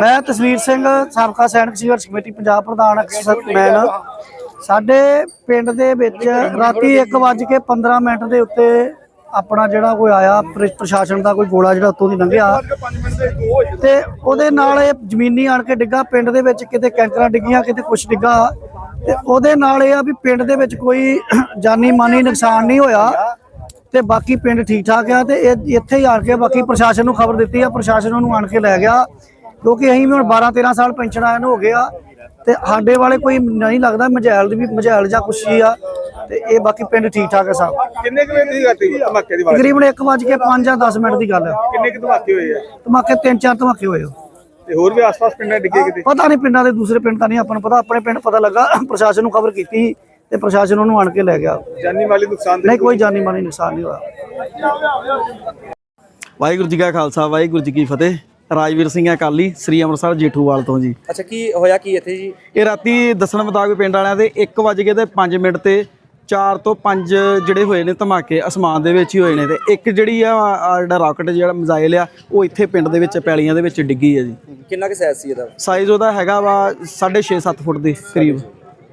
ਮੈਂ ਤਸਵੀਰ ਸਿੰਘ, ਸਾਬਕਾ ਸੈਨਿਕ ਸੰਘਰਸ਼ ਕਮੇਟੀ, ਪੰਜਾਬ ਪ੍ਰਧਾਨ ਮੈਨ। ਸਾਡੇ ਪਿੰਡ ਦੇ ਵਿੱਚ ਰਾਤੀ 1:15 ਮਿੰਟ ਦੇ ਉੱਤੇ ਆਪਣਾ ਜਿਹੜਾ ਕੋਈ ਆਇਆ ਪ੍ਰਸ਼ਾਸਨ ਦਾ ਕੋਈ ਗੋਲਾ ਜਿਹੜਾ ਉੱਤੋਂ ਦੀ ਲੰਘਿਆ। ਤੇ ਉਹਦੇ ਨਾਲ ਇਹ ਜ਼ਮੀਨੀ ਆਣ ਕੇ ਡਿੱਗਾ, ਪਿੰਡ ਦੇ ਵਿੱਚ ਕਿਤੇ ਕੈਂਕਰਾਂ ਡਿੱਗੀਆਂ, ਕਿਤੇ ਕੁਛ ਡਿੱਗਾ। ਤੇ ਉਹਦੇ ਨਾਲ ਇਹ ਆ ਵੀ ਪਿੰਡ ਦੇ ਵਿੱਚ ਕੋਈ ਜਾਨੀ ਮਾਨੀ ਨੁਕਸਾਨ ਨਹੀਂ ਹੋਇਆ। ਤੇ ਬਾਕੀ ਪਿੰਡ ਠੀਕ ਠਾਕ ਆ ਤੇ ਇਹ, ਇੱਥੇ ਹੀ ਆਣ ਕੇ ਬਾਕੀ ਪ੍ਰਸ਼ਾਸਨ ਨੂੰ ਖਬਰ ਦਿੱਤੀ ਆ, ਪ੍ਰਸ਼ਾਸਨ ਉਹਨੂੰ ਆਣ ਕੇ ਲੈ ਗਿਆ। ਕਿਉਂਕਿ ਅਸੀਂ ਵੀ ਹੁਣ 12 13 ਸਾਲ ਪੈਨਸ਼ਨ ਆਏ ਨੂੰ ਹੋ ਗਏ ਆ ਤੇ ਸਾਡੇ ਵਾਲੇ ਕੋਈ ਨਹੀਂ ਲੱਗਦਾ ਮਝੈਲ ਦੀ ਵੀ ਮਝੈਲ ਜਾਂ ਕੁਛ ਹੀ ਆ ਤੇ ਇਹ ਬਾਕੀ ਪਿੰਡ ਠੀਕ ਠਾਕ ਆ ਸਭ। ਕਿੰਨੇ ਕੁ ਵਜੇ ਦੀ ਘਟੀ ਧਮਾਕੇ ਦੀ ਆਵਾਜ਼? ਤਕਰੀਬਨ 1:05 ਜਾਂ 10 ਮਿੰਟ ਦੀ ਗੱਲ ਹੈ ਕਿੰਨੇ ਕੁ ਧਮਾਕੇ ਹੋਏ ਆ? ਧਮਾਕੇ ਤਿੰਨ ਚਾਰ ਧਮਾਕੇ ਹੋਏ ਆ। ਤੇ ਹੋਰ ਵੀ ਆਸ-ਪਾਸ ਪਿੰਡਾਂ ਡਿੱਗੇ ਕਿਤੇ? ਪਤਾ ਨਹੀਂ ਪਿੰਡਾਂ ਦੇ ਦੂਸਰੇ ਪਿੰਡ ਤਾਂ ਨਹੀਂ ਆਪਾਂ ਨੂੰ ਪਤਾ ਆਪਣੇ ਪਿੰਡ ਪਤਾ ਲੱਗਾ ਪ੍ਰਸ਼ਾਸਨ ਨੂੰ ਖਬਰ ਕੀਤੀ ਤੇ ਪ੍ਰਸ਼ਾਸਨ ਉਹਨੂੰ ਆਣ ਕੇ ਲੈ ਗਿਆ। ਜਾਨੀ ਮਾਲੀ ਨੁਕਸਾਨ ਨਹੀਂ ਕੋਈ ਜਾਨੀ ਮਾਨੀ ਨੁਕਸਾਨ ਨਹੀਂ ਹੋਇਆ। ਵਾਹਿਗੁਰੂ ਜੀ ਕਾ ਖਾਲਸਾ ਵਾਹਿਗੁਰੂ ਜੀ ਕੀ ਫਤਿਹ। ਰਾਜਵੀਰ ਸਿੰਘ ਅਕਾਲੀ ਸ੍ਰੀ ਅੰਮ੍ਰਿਤਸਰ ਜੇਠੂਵਾਲ ਤੋਂ ਜੀ। ਅੱਛਾ ਕੀ ਹੋਇਆ ਕੀ ਇੱਥੇ ਜੀ? ਇਹ ਰਾਤੀ ਦੱਸਣ ਮੁਤਾਬਕ ਪਿੰਡ ਵਾਲਿਆਂ ਦੇ 1 ਵਜੇ ਤੇ 5 ਮਿੰਟ ਤੇ 4 ਤੋਂ 5 ਜਿਹੜੇ ਹੋਏ ਨੇ ਧਮਾਕੇ ਅਸਮਾਨ ਦੇ ਵਿੱਚ ਹੀ ਹੋਏ ਨੇ ਤੇ ਇੱਕ ਜਿਹੜੀ ਆ ਆ ਜਿਹੜਾ ਰਾਕਟ ਜਿਹੜਾ ਮਿਜ਼ਾਈਲ ਆ ਉਹ ਇੱਥੇ ਪਿੰਡ ਦੇ ਵਿੱਚ ਪੈਲੀਆਂ ਦੇ ਵਿੱਚ ਡਿੱਗੀ ਆ ਜੀ। ਕਿੰਨਾ ਕੁ ਸਾਈਜ਼ ਸੀ ਇਹਦਾ? ਸਾਈਜ਼ ਉਹਦਾ ਹੈਗਾ ਵਾ 6.5 7 ਫੁੱਟ ਦੇ ਕਰੀਬ।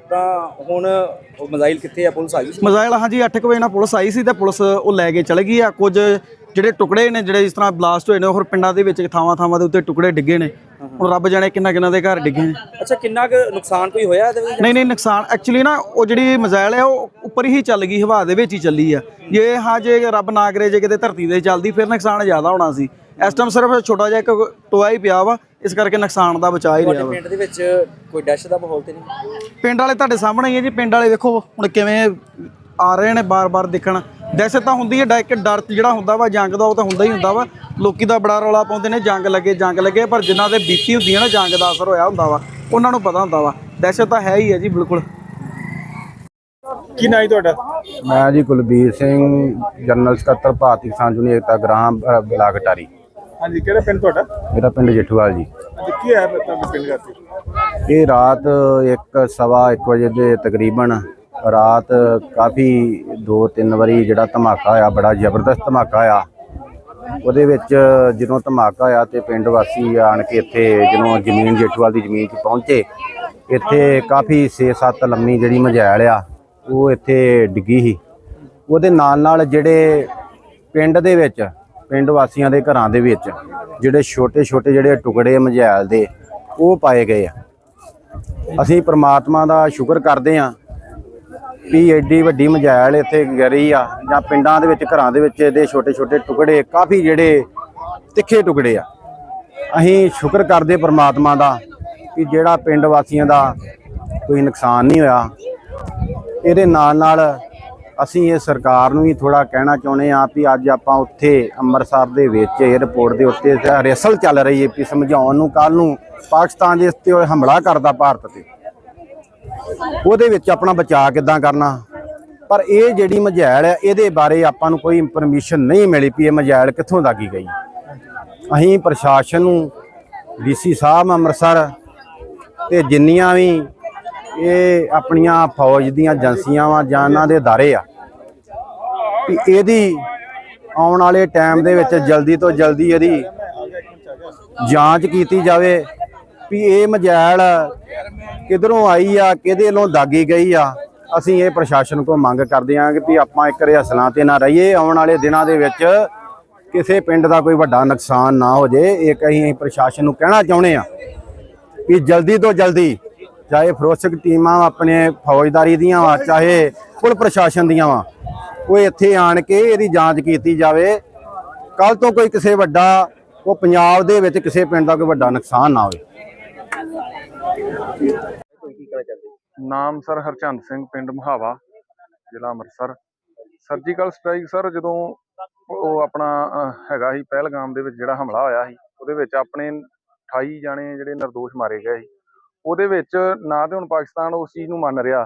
ਤਾਂ ਹੁਣ ਉਹ ਮਜ਼ਾਈਲ ਕਿੱਥੇ ਆ? ਪੁਲਿਸ ਆ ਗਈ ਸੀ? ਮਿਜ਼ਾਈਲ ਹਾਂਜੀ 8 ਵਜੇ ਨਾਲ ਪੁਲਿਸ ਆਈ ਸੀ ਤੇ ਪੁਲਿਸ ਉਹ ਲੈ ਕੇ ਚਲੇ ਗਈ ਆ। ਕੁਝ ਜਿਹੜੇ ਟੁਕੜੇ ਨੇ ਜਿਹੜੇ ਇਸ ਤਰ੍ਹਾਂ ਬਲਾਸਟ ਹੋਏ ਨੇ ਹੋਰ ਪਿੰਡਾਂ ਦੇ ਵਿੱਚ ਥਾਵਾਂ ਥਾਵਾਂ ਦੇ ਉੱਤੇ ਟੁਕੜੇ ਡਿੱਗੇ ਨੇ। ਹੁਣ ਰੱਬ ਜਾਣੇ ਕਿੰਨਾ ਕਿੰਨਾ ਦੇ ਘਰ ਡਿੱਗੇ ਨੇ। ਅੱਛਾ ਕਿੰਨਾ ਕੁ ਨੁਕਸਾਨ ਕੋਈ ਹੋਇਆ ਇਹਦੇ ਵਿੱਚ? ਨਹੀਂ ਨਹੀਂ ਨੁਕਸਾਨ ਐਕਚੁਅਲੀ ਨਾ ਉਹ ਜਿਹੜੀ ਮਿਜ਼ਾਈਲ ਹੈ ਉਹ ਉੱਪਰ ਹੀ ਚੱਲ ਗਈ ਹਵਾ ਦੇ ਵਿੱਚ ਹੀ ਚੱਲੀ ਆ। ਜੇ ਹਾਂ ਜੇ ਰੱਬ ਨਾ ਕਰੇ ਜੇ ਕਿਤੇ ਧਰਤੀ ਤੇ ਚੱਲਦੀ ਫਿਰ ਨੁਕਸਾਨ ਜ਼ਿਆਦਾ ਹੋਣਾ ਸੀ। ਇਸ ਟਾਈਮ ਸਿਰਫ ਛੋਟਾ ਜਿਹਾ ਇੱਕ ਟੋਆ ਹੀ ਪਿਆ ਵਾ ਇਸ ਕਰਕੇ ਨੁਕਸਾਨ ਦਾ ਬਚਾ ਹੀ ਰਿਹਾ ਵਾ। ਪਿੰਡ ਦੇ ਵਿੱਚ ਕੋਈ ਡੈਸ਼ ਦਾ ਮਾਹੌਲ ਤੇ ਨਹੀਂ? ਪਿੰਡ ਵਾਲੇ ਤੁਹਾਡੇ ਸਾਹਮਣੇ ਹੀ ਹੈ ਜੀ ਪਿੰਡ ਵਾਲੇ ਵੇਖੋ ਹੁਣ ਕਿਵੇਂ ਆ ਰਹੇ ਨੇ ਬਾਰ-ਬਾਰ ਦੇਖਣ। ਦਹਿਸ਼ਤ ਤਾਂ ਹੁੰਦੀ ਹੈ ਡਾ- ਇੱਕ ਡਰ ਜਿਹੜਾ ਹੁੰਦਾ ਵਾ ਜੰਗ ਦਾ ਉਹ ਤਾਂ ਹੁੰਦਾ ਹੀ ਹੁੰਦਾ ਵਾ। ਲੋਕੀ ਦਾ ਬੜਾ ਰੌਲਾ ਪਾਉਂਦੇ ਨੇ ਜੰਗ ਲੱਗੇ ਜੰਗ ਲੱਗੇ ਪਰ ਜਿਨ੍ਹਾਂ ਦੇ ਬੀਤੀ ਹੁੰਦੀ ਹੈ ਨਾ ਜੰਗ ਦਾ ਅਸਰ ਹੋਇਆ ਹੁੰਦਾ ਵਾ ਉਹਨਾਂ ਨੂੰ ਪਤਾ ਹੁੰਦਾ ਵਾ। ਦਹਿਸ਼ਤ ਤਾਂ ਹੈ ਹੀ ਹੈ ਜੀ ਬਿਲਕੁਲ। ਕੀ ਨਾਂ ਹੈ ਤੁਹਾਡਾ? ਮੈਂ ਜੀ ਕੁਲਬੀਰ ਸਿੰਘ ਜਨਰਲ ਸਕੱਤਰ ਭਾਰਤੀ ਕਿਸਾਨ ਯੂਨੀਅਨ ਏਕਤਾ ਗ੍ਰਾਮ ਅ, ਬਲਾਕ ਟਾਰੀ ਹਾਂਜੀ ਕਿਹੜਾ ਪਿੰਡ ਤੁਹਾਡਾ? ਮੇਰਾ ਪਿੰਡ ਜੇਠੂਵਾਲ ਜੀ। ਕੀ ਹੈ ਤੁਹਾਡੇ ਪਿੰਡ ਘਰ ਇਹ ਰਾਤ ਇੱਕ ਸਵਾ ਇੱਕ ਵਜੇ ਦੇ ਤਕਰੀਬਨ ਰਾਤ ਕਾਫੀ ਦੋ ਤਿੰਨ ਵਾਰੀ ਜਿਹੜਾ ਧਮਾਕਾ ਹੋਇਆ, ਬੜਾ ਜ਼ਬਰਦਸਤ ਧਮਾਕਾ ਹੋਇਆ। ਉਹਦੇ ਵਿੱਚ ਜਦੋਂ ਧਮਾਕਾ ਹੋਇਆ ਤੇ ਪਿੰਡ ਵਾਸੀ ਆਣ ਕੇ ਇੱਥੇ ਜਦੋਂ ਜ਼ਮੀਨ ਜੇਠਵਾਲ ਦੀ ਜ਼ਮੀਨ 'ਚ ਪਹੁੰਚੇ, ਇੱਥੇ ਕਾਫੀ 6-7 ਲੰਮੀ ਜਿਹੜੀ ਮਝੈਲ ਆ, ਉਹ ਇੱਥੇ ਡਿੱਗੀ ਸੀ। ਉਹਦੇ ਨਾਲ ਨਾਲ ਜਿਹੜੇ ਪਿੰਡ ਦੇ ਵਿੱਚ, ਪਿੰਡ ਵਾਸੀਆਂ ਦੇ ਘਰਾਂ ਦੇ ਵਿੱਚ ਜਿਹੜੇ ਛੋਟੇ ਛੋਟੇ ਜਿਹੜੇ ਟੁਕੜੇ ਮਝੈਲ ਦੇ, ਉਹ ਪਾਏ ਗਏ ਆ। ਅਸੀਂ ਪ੍ਰਮਾਤਮਾ ਦਾ ਸ਼ੁਕਰ ਕਰਦੇ ਹਾਂ ਵੀ ਐਡੀ ਵੱਡੀ ਮਝੈਲ ਇੱਥੇ ਗਰੀ ਆ, ਜਾਂ ਪਿੰਡਾਂ ਦੇ ਵਿੱਚ, ਘਰਾਂ ਦੇ ਵਿੱਚ ਇਹਦੇ ਛੋਟੇ ਛੋਟੇ ਟੁਕੜੇ, ਕਾਫੀ ਜਿਹੜੇ ਤਿੱਖੇ ਟੁਕੜੇ ਆ। ਅਸੀਂ ਸ਼ੁਕਰ ਕਰਦੇ ਪਰਮਾਤਮਾ ਦਾ ਕਿ ਜਿਹੜਾ ਪਿੰਡ ਵਾਸੀਆਂ ਦਾ ਕੋਈ ਨੁਕਸਾਨ ਨਹੀਂ ਹੋਇਆ। ਇਹਦੇ ਨਾਲ ਨਾਲ ਅਸੀਂ ਇਹ ਸਰਕਾਰ ਨੂੰ ਵੀ ਥੋੜਾ ਕਹਿਣਾ ਚਾਹੁੰਦੇ ਹਾਂ ਵੀ ਅੱਜ ਆਪਾਂ ਉੱਥੇ ਅੰਮ੍ਰਿਤਸਰ ਦੇ ਵਿੱਚ 에ਅਰਪੋਰਟ ਦੇ ਉੱਤੇ ਰੈਸਲ ਚੱਲ ਰਹੀ ਹੈ ਵੀ ਸਮਝਾਉਣ ਨੂੰ ਕੱਲ ਨੂੰ ਪਾਕਿਸਤਾਨ ਦੇ ਉੱਤੇ ਹਮਲਾ ਕਰਦਾ ਭਾਰਤ ਤੇ। ਉਹਦੇ ਵਿੱਚ ਆਪਣਾ ਬਚਾਅ ਕਿੱਦਾਂ ਕਰਨਾ? ਪਰ ਇਹ ਜਿਹੜੀ ਮਝੈਲ ਹੈ, ਇਹਦੇ ਬਾਰੇ ਆਪਾਂ ਨੂੰ ਕੋਈ ਇਨਫੋਰਮੇਸ਼ਨ ਨਹੀਂ ਮਿਲੀ ਵੀ ਇਹ ਮਝੈਲ ਕਿੱਥੋਂ ਲੱਗੀ ਗਈ। ਅਸੀਂ ਪ੍ਰਸ਼ਾਸਨ ਨੂੰ, ਡੀਸੀ ਸਾਹਿਬ ਅੰਮ੍ਰਿਤਸਰ ਤੇ ਜਿੰਨੀਆਂ ਵੀ ਇਹ ਆਪਣੀਆਂ ਫੌਜ ਦੀਆਂ ਏਜੰਸੀਆਂ ਵਾ ਜਾਂ ਇਹਨਾਂ ਦੇ ਅਦਾਰੇ ਆ, ਵੀ ਇਹਦੀ ਆਉਣ ਵਾਲੇ ਟਾਈਮ ਦੇ ਵਿੱਚ ਜਲਦੀ ਤੋਂ ਜਲਦੀ ਇਹਦੀ ਜਾਂਚ ਕੀਤੀ ਜਾਵੇ ਵੀ ਇਹ ਮਜੈਲ ਕਿਧਰੋਂ ਆਈ ਆ, ਕਿਹਦੇ ਵੱਲੋਂ ਦਾਗੀ ਗਈ ਆ, ਅਸੀਂ ਇਹ ਪ੍ਰਸ਼ਾਸਨ ਕੋਲ ਮੰਗ ਕਰਦੇ ਹਾਂ ਕਿ ਵੀ ਆਪਾਂ ਇੱਕ ਰਿਹਸਲਾਂ ਤੇ ਨਾ ਰਹੀਏ, ਆਉਣ ਵਾਲੇ ਦਿਨਾਂ ਦੇ ਵਿੱਚ ਕਿਸੇ ਪਿੰਡ ਦਾ ਕੋਈ ਵੱਡਾ ਨੁਕਸਾਨ ਨਾ ਹੋ ਜੇ, ਇਹ ਅਸੀਂ ਪ੍ਰਸ਼ਾਸਨ ਨੂੰ ਕਹਿਣਾ ਚਾਹੁੰਦੇ ਆ ਵੀ ਜਲਦੀ ਤੋਂ ਜਲਦੀ ਚਾਹੇ ਫਰੋਸਕ ਟੀਮਾਂ ਆਪਣੇ ਫੌਜਦਾਰੀ ਦੀਆਂ ਵਾ, ਚਾਹੇ ਪੁਲ ਪ੍ਰਸ਼ਾਸਨ ਦੀਆਂ ਵਾ ਉਹ ਇੱਥੇ ਆਣ ਕੇ ਇਹਦੀ ਜਾਂਚ ਕੀਤੀ ਜਾਵੇ ਕੱਲ ਤੋਂ ਕੋਈ ਕਿਸੇ ਵੱਡਾ, ਉਹ ਪੰਜਾਬ ਦੇ ਵਿੱਚ ਕਿਸੇ ਪਿੰਡ ਦਾ ਕੋਈ ਵੱਡਾ ਨੁਕਸਾਨ ਨਾ ਹੋਵੇ। ਨਾਮ ਸਰ ਹਰਚੰਦ ਸਿੰਘ ਪਿੰਡ ਮਹਾਵਾ ਜ਼ਿਲ੍ਹਾ ਅੰਮ੍ਰਿਤਸਰ। ਸਰਜੀਕਲ ਸਟ੍ਰਾਈਕ ਸਰ ਜਦੋਂ ਉਹ ਆਪਣਾ ਹੈਗਾ ਸੀ ਪਹਿਲਗਾਮ ਦੇ ਵਿੱਚ ਜਿਹੜਾ ਹਮਲਾ ਹੋਇਆ ਸੀ ਉਹਦੇ ਵਿੱਚ ਆਪਣੇ 28 ਜਾਣੇ ਜਿਹੜੇ ਨਿਰਦੋਸ਼ ਮਾਰੇ ਗਏ ਸੀ। ਉਹਦੇ ਵਿੱਚ ਨਾ ਤੇ ਹੁਣ ਪਾਕਿਸਤਾਨ ਉਸ ਚੀਜ਼ ਨੂੰ ਮੰਨ ਰਿਹਾ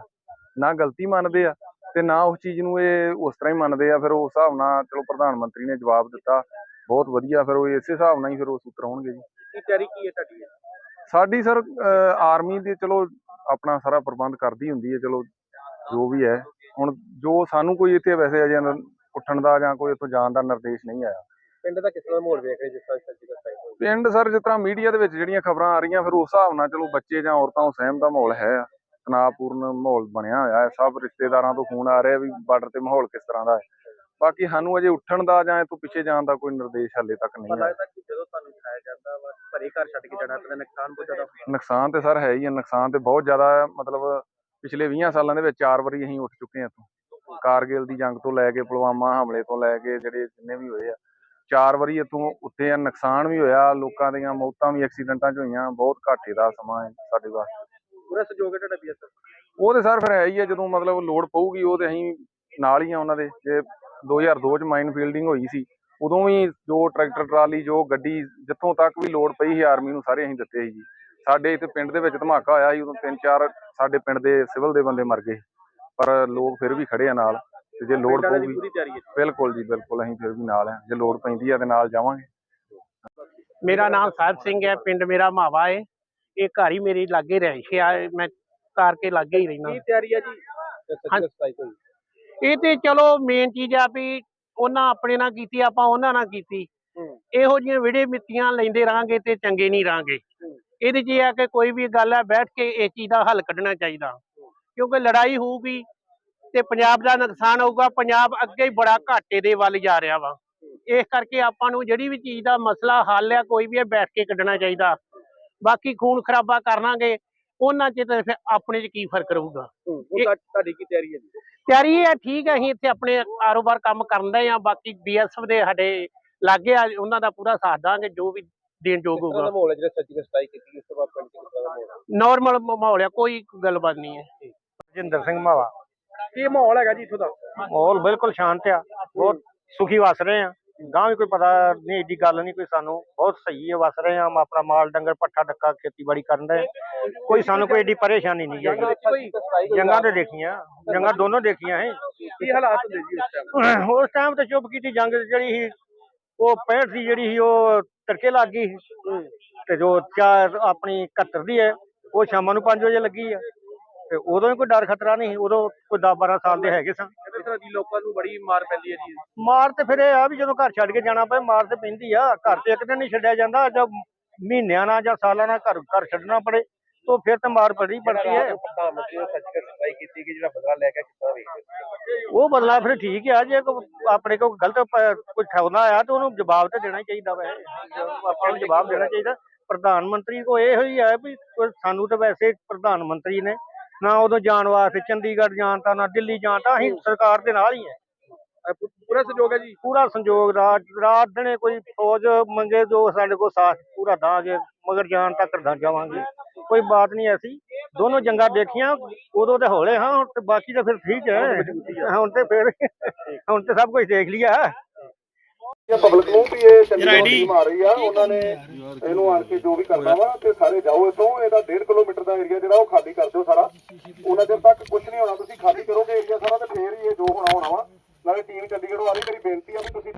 ਨਾ ਗਲਤੀ ਮੰਨਦੇ ਆ ਤੇ ਨਾ ਉਸ ਚੀਜ਼ ਨੂੰ ਇਹ ਉਸ ਤਰ੍ਹਾਂ ਹੀ ਮੰਨਦੇ ਆ। ਫਿਰ ਉਸ ਹਿਸਾਬ ਨਾਲ ਚਲੋ ਪ੍ਰਧਾਨ ਮੰਤਰੀ ਨੇ ਜਵਾਬ ਦਿੱਤਾ ਬਹੁਤ ਵਧੀਆ। ਫਿਰ ਉਹ ਇਸੇ ਹਿਸਾਬ ਨਾਲ ਹੀ ਫਿਰ ਉਹ ਸੂਤਰ ਆਉਣਗੇ ਜੀ। ਕੀ ਤਿਆਰੀ ਕੀ ਹੈ ਤੁਹਾਡੀ? ਸਾਡੀ ਸਰ ਆਰਮੀ ਦੀ ਚਲੋ ਆਪਣਾ ਸਾਰਾ ਪ੍ਰਬੰਧ ਕਰਦੀ ਹੁੰਦੀ ਹੈ ਚਲੋ ਜੋ ਵੀ ਹੈ। ਹੁਣ ਜੋ ਸਾਨੂੰ ਕੋਈ ਇੱਥੇ ਵੈਸੇ ਅਜੇ ਉੱਠਣ ਦਾ ਜਾਂ ਕੋਈ ਇੱਥੋਂ ਜਾਣ ਦਾ ਨਿਰਦੇਸ਼ ਨਹੀਂ ਆਇਆ। ਪਿੰਡ ਦਾ ਕਿਸ ਤਰ੍ਹਾਂ ਮਾਹੌਲ ਵੇਖ ਰਹੇ ਜਿਸ ਤਰ੍ਹਾਂ ਸਰਜੀਕਲ ਸਟ੍ਰਾਈਕ ਪਿੰਡ ਸਰ ਜਿਸ ਤਰ੍ਹਾਂ ਮੀਡੀਆ ਦੇ ਵਿੱਚ ਜਿਹੜੀਆਂ ਖਬਰਾਂ ਆ ਰਹੀਆਂ ਫਿਰ ਉਸ ਹਿਸਾਬ ਨਾਲ ਚਲੋ ਬੱਚੇ ਜਾਂ ਔਰਤਾਂ ਨੂੰ ਸਹਿਮ ਦਾ ਮਾਹੌਲ ਹੈ ਤਣਾਅਪੂਰਨ ਮਾਹੌਲ ਬਣਿਆ ਹੋਇਆ ਹੈ। ਸਭ ਰਿਸ਼ਤੇਦਾਰਾਂ ਤੋਂ ਫੋਨ ਆ ਰਿਹਾ ਵੀ ਬਾਰਡਰ ਤੇ ਮਾਹੌਲ ਕਿਸ ਤਰ੍ਹਾਂ ਦਾ ਹੈ। ਬਾਕੀ ਸਾਨੂੰ ਅਜੇ ਉੱਠਣ ਦਾ ਜਾਂ ਇਹ ਤੋਂ ਪਿੱਛੇ ਜਾਣ ਦਾ ਕੋਈ ਨਿਰਦੇਸ਼ ਹਾਲੇ ਤੱਕ ਨਹੀਂ ਆਇਆ ਲੱਗਦਾ ਕਿ ਜਦੋਂ ਤੁਹਾਨੂੰ ਉਠਾਇਆ ਜਾਂਦਾ ਵਾ ਘਰੇ ਘਰ ਛੱਡ ਕੇ ਜਾਣਾ ਪੈਂਦਾ ਨੁਕਸਾਨ ਬਹੁਤ ਜ਼ਿਆਦਾ ਹੋਇਆ। ਨੁਕਸਾਨ ਤੇ ਸਰ ਹੈ ਹੀ ਹੈ ਨੁਕਸਾਨ ਤੇ ਬਹੁਤ ਜ਼ਿਆਦਾ ਹੈ ਮਤਲਬ ਪਿਛਲੇ 20 ਸਾਲਾਂ ਦੇ ਵਿੱਚ ਚਾਰ ਵਾਰੀ ਅਸੀਂ ਉੱਠ ਚੁੱਕੇ ਹਾਂ ਇੱਥੋਂ। ਕਾਰਗਿਲ ਦੀ ਜੰਗ ਤੋਂ ਲੈ ਕੇ ਪੁਲਵਾਮਾ ਹਮਲੇ ਤੋਂ ਲੈ ਕੇ ਜਿਹੜੇ ਜਿੰਨੇ ਵੀ ਹੋਏ ਆ ਚਾਰ ਵਾਰੀ ਇੱਥੋਂ ਉੱਤੇ ਆ ਨੁਕਸਾਨ ਵੀ ਹੋਇਆ ਲੋਕਾਂ ਦੀਆਂ ਮੌਤਾਂ ਵੀ ਐਕਸੀਡੈਂਟਾਂ 'ਚ ਹੋਈਆਂ ਬਹੁਤ ਘਾਟੇ ਦਾ ਸਮਾਂ ਹੈ ਸਾਡੇ ਵਾਸਤੇ। ਪੂਰਾ ਸਹਿਯੋਗ ਹੈ ਤੁਹਾਡਾ ਬੀਐਸਐਫ ਉਹ ਤੇ ਸਰ ਫਿਰ ਹੈ ਹੀ ਹੈ ਜਦੋਂ ਮਤਲਬ ਲੋਡ ਪਊਗੀ ਉਹ ਤੇ ਅਸੀਂ ਨਾਲ ਹੀ ਆ ਉਹਨਾਂ ਦੇ। ਜੇ 2002 ਚ ਮਾਈਨ ਫੀਲਡਿੰਗ ਹੋਈ ਸੀ ਉਦੋਂ ਵੀ ਜੋ ਟਰੈਕਟਰ ਟਰਾਲੀ ਜੋ ਗੱਡੀ ਜਿੱਥੋਂ ਤੱਕ ਵੀ ਲੋਡ ਪਈ ਸੀ ਆਰਮੀ ਨੂੰ ਸਾਰੇ ਅਸੀਂ ਦਿੱਤੇ ਸੀ ਜੀ। ਸਾਡੇ ਇੱਥੇ ਪਿੰਡ ਦੇ ਵਿੱਚ ਧਮਾਕਾ ਹੋਇਆ ਸੀ ਉਦੋਂ ਤਿੰਨ ਚਾਰ ਸਾਡੇ ਪਿੰਡ ਦੇ ਸਿਵਲ ਦੇ ਬੰਦੇ ਮਰ ਗਏ। ਪਰ ਲੋਕ ਫਿਰ ਵੀ ਖੜੇ ਆ ਨਾਲ ਤੇ ਜੇ ਦੀ ਪਊਗੀ ਬਿਲਕੁਲ ਜੀ ਬਿਲਕੁਲ ਅਸੀਂ ਫਿਰ ਵੀ ਨਾਲ ਆ ਜੇ ਲੋਡ ਪੈਂਦੀ ਆ ਤੇ ਨਾਲ ਜਾਵਾਂਗੇ। ਮੇਰਾ ਨਾਮ ਸਾਹਿਬ ਸਿੰਘ ਹੈ ਪਿੰਡ ਮੇਰਾ ਮਾਵਾ ਹੈ ਇਹ ਘਰ ਹੀ ਮੇਰੀ ਲਾਗੇ ਰਹਿਸ਼ ਆ ਮੈਂ ਕਾਰ ਕੇ ਲਾਗੇ ਹੀ ਰਹਿਣਾ। ਕੀ ਤਿਆਰੀ ਜੀ? ਇਹ ਤੇ ਚਲੋ ਮੇਨ ਚੀਜ਼ ਆ ਵੀ ਉਹਨਾਂ ਆਪਣੇ ਨਾਲ ਕੀਤੀ ਆਪਾਂ ਉਹਨਾਂ ਨਾਲ ਕੀਤੀ। ਇਹੋ ਜਿਹੀਆਂ ਵਿੜੇ ਮਿੱਤੀਆਂ ਲੈਂਦੇ ਰਾਂਗੇ ਤੇ ਚੰਗੇ ਨਹੀਂ ਰਾਂਗੇ ਇਹਦੇ 'ਚ ਇਹ ਆ ਕਿ ਕੋਈ ਵੀ ਗੱਲ ਹੈ ਬੈਠ ਕੇ ਇਸ ਚੀਜ਼ ਦਾ ਹੱਲ ਕੱਢਣਾ ਚਾਹੀਦਾ। ਕਿਉਂਕਿ ਲੜਾਈ ਹੋਊਗੀ ਤੇ ਪੰਜਾਬ ਦਾ ਨੁਕਸਾਨ ਹੋਊਗਾ ਪੰਜਾਬ ਅੱਗੇ ਹੀ ਬੜਾ ਘਾਟੇ ਦੇ ਵੱਲ ਜਾ ਰਿਹਾ ਵਾ। ਇਸ ਕਰਕੇ ਆਪਾਂ ਨੂੰ ਜਿਹੜੀ ਵੀ ਚੀਜ਼ ਦਾ ਮਸਲਾ ਹੱਲ ਆ ਕੋਈ ਵੀ ਇਹ ਬੈਠ ਕੇ ਕੱਢਣਾ ਚਾਹੀਦਾ। ਬਾਕੀ ਖੂਨ ਖਰਾਬਾ ਕਰਨਾਗੇ ਉਹਨਾਂ 'ਚ ਤੇ ਫਿਰ ਆਪਣੇ 'ਚ ਕੀ ਫ਼ਰਕ ਰਹੂਗਾ? ਤੁਹਾਡੀ ਕੀ ਤਿਆਰੀ ਹੈ ਜੀ? ਤਿਆਰੀ ਇਹ ਹੈ ਠੀਕ ਹੈ ਅਸੀਂ ਇੱਥੇ ਆਪਣੇ ਕਾਰੋਬਾਰ ਕੰਮ ਕਰਦੇ ਆ ਬਾਕੀ ਬੀਐਸਐਫ ਦੇ ਸਾਡੇ ਲਾਗੇ ਆ ਉਹਨਾਂ ਦਾ ਪੂਰਾ ਸਾਥ ਦਾਂਗੇ ਜੋ ਵੀ ਦੇਣ ਯੋਗ ਹੋਊਗਾ। ਮਾਹੌਲ ਹੈ ਜਿਹੜਾ ਸਰਜੀਕਲ ਸਟ੍ਰਾਈਕ ਕੀਤੀ ਉਸ ਤੋਂ ਬਾਅਦ ਪਿੰਡ 'ਚ ਕਿਸ ਤਰ੍ਹਾਂ ਦਾ ਮਾਹੌਲ ਹੈ? ਨਾਰਮਲ ਮਾਹੌਲ ਆ ਕੋਈ ਗੱਲਬਾਤ ਨਹੀਂ ਹੈ। ਜਿੰਦਰ ਸਿੰਘ ਮਾਵਾ। ਕੀ ਮਾਹੌਲ ਹੈਗਾ ਜੀ ਇੱਥੋਂ ਦਾ? ਮਾਹੌਲ ਬਿਲਕੁਲ ਸ਼ਾਂਤ ਆ ਬਹੁਤ ਸੁਖੀ ਵਸ ਰਹੇ ਆ ਗਾਂ ਵੀ ਕੋਈ ਪਤਾ ਨਹੀਂ ਏਡੀ ਗੱਲ ਨਹੀਂ ਕੋਈ ਸਾਨੂੰ ਬਹੁਤ ਸਹੀ ਹੈ ਵਸ ਰਹੇ ਆ ਆਪਣਾ ਮਾਲ ਡੰਗਰ ਪੱਠਾ ਡੱਕਾ ਖੇਤੀਬਾੜੀ ਕਰਨ ਦੇ। ਕੋਈ ਸਾਨੂੰ ਕੋਈ ਏਡੀ ਪਰੇਸ਼ਾਨੀ ਨਹੀਂ ਹੈ ਸਟ੍ਰਾਈਕ ਜੰਗਾਂ ਤੇ ਦੇਖੀਆਂ ਜੰਗਾਂ ਦੋਨੋਂ ਦੇਖੀਆਂ ਹੈ ਕੀ ਹਾਲਾਤ ਹੁੰਦੇ ਜੀ ਉਸ ਟਾਈਮ ਉਸ ਟਾਈਮ ਤੇ ਚੁੱਪ ਕੀਤੀ ਜੰਗ ਜਿਹੜੀ ਸੀ ਉਹ 65 ਦੀ ਜਿਹੜੀ ਸੀ ਉਹ ਤੜਕੇ ਲੱਗ ਗਈ ਸੀ। ਤੇ ਜੋ ਚਾਰ ਆਪਣੀ 71 ਦੀ ਹੈ ਉਹ ਸ਼ਾਮਾਂ ਨੂੰ 5 ਵਜੇ ਲੱਗੀ ਆ ਤੇ ਉਦੋਂ ਵੀ ਕੋਈ ਡਰ ਖਤਰਾ ਨਹੀਂ ਉਦੋਂ ਕੋਈ 10 12 ਸਾਲ ਦੇ ਹੈਗੇ ਸਾਂ। ਇਸ ਤਰ੍ਹਾਂ ਦੀ ਲੋਕਾਂ ਨੂੰ ਬੜੀ ਮਾਰ ਪੈਂਦੀ ਹੈ ਜੀ। ਮਾਰ ਤੇ ਫਿਰ ਇਹ ਆ ਵੀ ਜਦੋਂ ਘਰ ਛੱਡ ਕੇ ਜਾਣਾ ਪਏ ਮਾਰ ਤੇ ਪੈਂਦੀ ਆ। ਘਰ ਤੇ ਇੱਕ ਦਿਨ ਨਹੀਂ ਛੱਡਿਆ ਜਾਂਦਾ ਜਦ ਮਹੀਨਿਆਂ ਨਾਲ ਜਾਂ ਸਾਲਾਂ ਨਾਲ ਘਰ ਘਰ ਛੱਡਣਾ ਪੜੇ ਤਾਂ ਫਿਰ ਤੇ ਮਾਰ ਪੜੀ ਪੜਦੀ ਹੈ। ਕਿ ਕੇ? ਉਹ ਬਦਲਾ ਫਿਰ ਠੀਕ ਆ ਜੇ ਆਪਣੇ ਕੋਲ ਗਲਤ ਕੋਈ ਠਗਣਾ ਆਇਆ ਤੇ ਉਹਨੂੰ ਜਵਾਬ ਤੇ ਦੇਣਾ ਚਾਹੀਦਾ ਵੈ। ਆਪਾਂ ਨੂੰ ਜਵਾਬ ਦੇਣਾ ਚਾਹੀਦਾ। ਪ੍ਰਧਾਨ ਮੰਤਰੀ ਕੋ ਇਹ ਹੀ ਹੈ ਵੀ ਸਾਨੂੰ ਤਾਂ ਵੈਸੇ ਪ੍ਰਧਾਨ ਮੰਤਰੀ ਨੇ ਨਾ ਉਦੋਂ ਜਾਣ ਵਾਸਤੇ ਚੰਡੀਗੜ੍ਹ ਜਾਣ ਤਾਂ ਨਾ ਦਿੱਲੀ ਜਾਣ ਤਾਂ ਅਸੀਂ ਸਰਕਾਰ ਦੇ ਨਾਲ ਹੀ ਹੈ। ਪੂਰਾ ਸਹਿਯੋਗ ਹੈ ਜੀ। ਪੂਰਾ ਸੰਯੋਗ ਰਾਤ ਰਾਤ ਦਿਨੇ ਕੋਈ ਫੌਜ ਮੰਗੇ ਜੋ ਸਾਡੇ ਕੋਲ ਸਾਥ ਪੂਰਾ ਦਾਂਗੇ ਮਗਰ ਜਾਣ ਤੱਕ ਦਾ ਜਾਵਾਂਗੇ। ਕੋਈ ਬਾਤ ਨਹੀਂ ਐਸੀ। ਦੋਨੋਂ ਜੰਗਾਂ ਦੇਖੀਆਂ ਉਦੋਂ ਤੇ ਹੌਲੇ ਹਾਂ ਹੁਣ ਤੇ ਬਾਕੀ ਤਾਂ ਫਿਰ ਠੀਕ ਹੈ। ਹੁਣ ਤੇ ਫਿਰ ਹੁਣ ਤੇ ਸਭ ਕੁਝ ਦੇਖ ਲਿਆ। ਪਬਲਿਕ ਨੂੰ ਵੀ ਇਹ ਚੰਡੀਗੜ੍ਹ ਟੀਮ ਆ ਰਹੀ ਆ ਉਹਨਾਂ ਨੇ ਇਹਨੂੰ ਆਣ ਕੇ ਜੋ ਵੀ ਕਰਨਾ ਵਾ ਤੇ ਸਾਰੇ ਜਾਓ ਇਥੋਂ ਇਹਦਾ 1.5 ਕਿਲੋਮੀਟਰ ਦਾ ਏਰੀਆ ਜਿਹੜਾ ਉਹ ਖਾਲੀ ਕਰ ਦਿਓ ਸਾਰਾ। ਉਹਨਾਂ ਚਿਰ ਤੱਕ ਕੁਝ ਨਹੀਂ ਹੋਣਾ ਤੁਸੀਂ ਖਾਲੀ ਕਰੋਗੇ ਏਰੀਆ ਸਾਰਾ ਤੇ ਫੇਰ ਹੀ ਇਹ ਜੋ ਹੋਣਾ ਹੋਣਾ ਵਾ। ਨਾਲੇ ਟੀਮ ਚੰਡੀਗੜ੍ਹੋਂ ਆ ਰਹੀ ਮੇਰੀ ਬੇਨਤੀ ਆ ਵੀ ਤੁਸੀਂ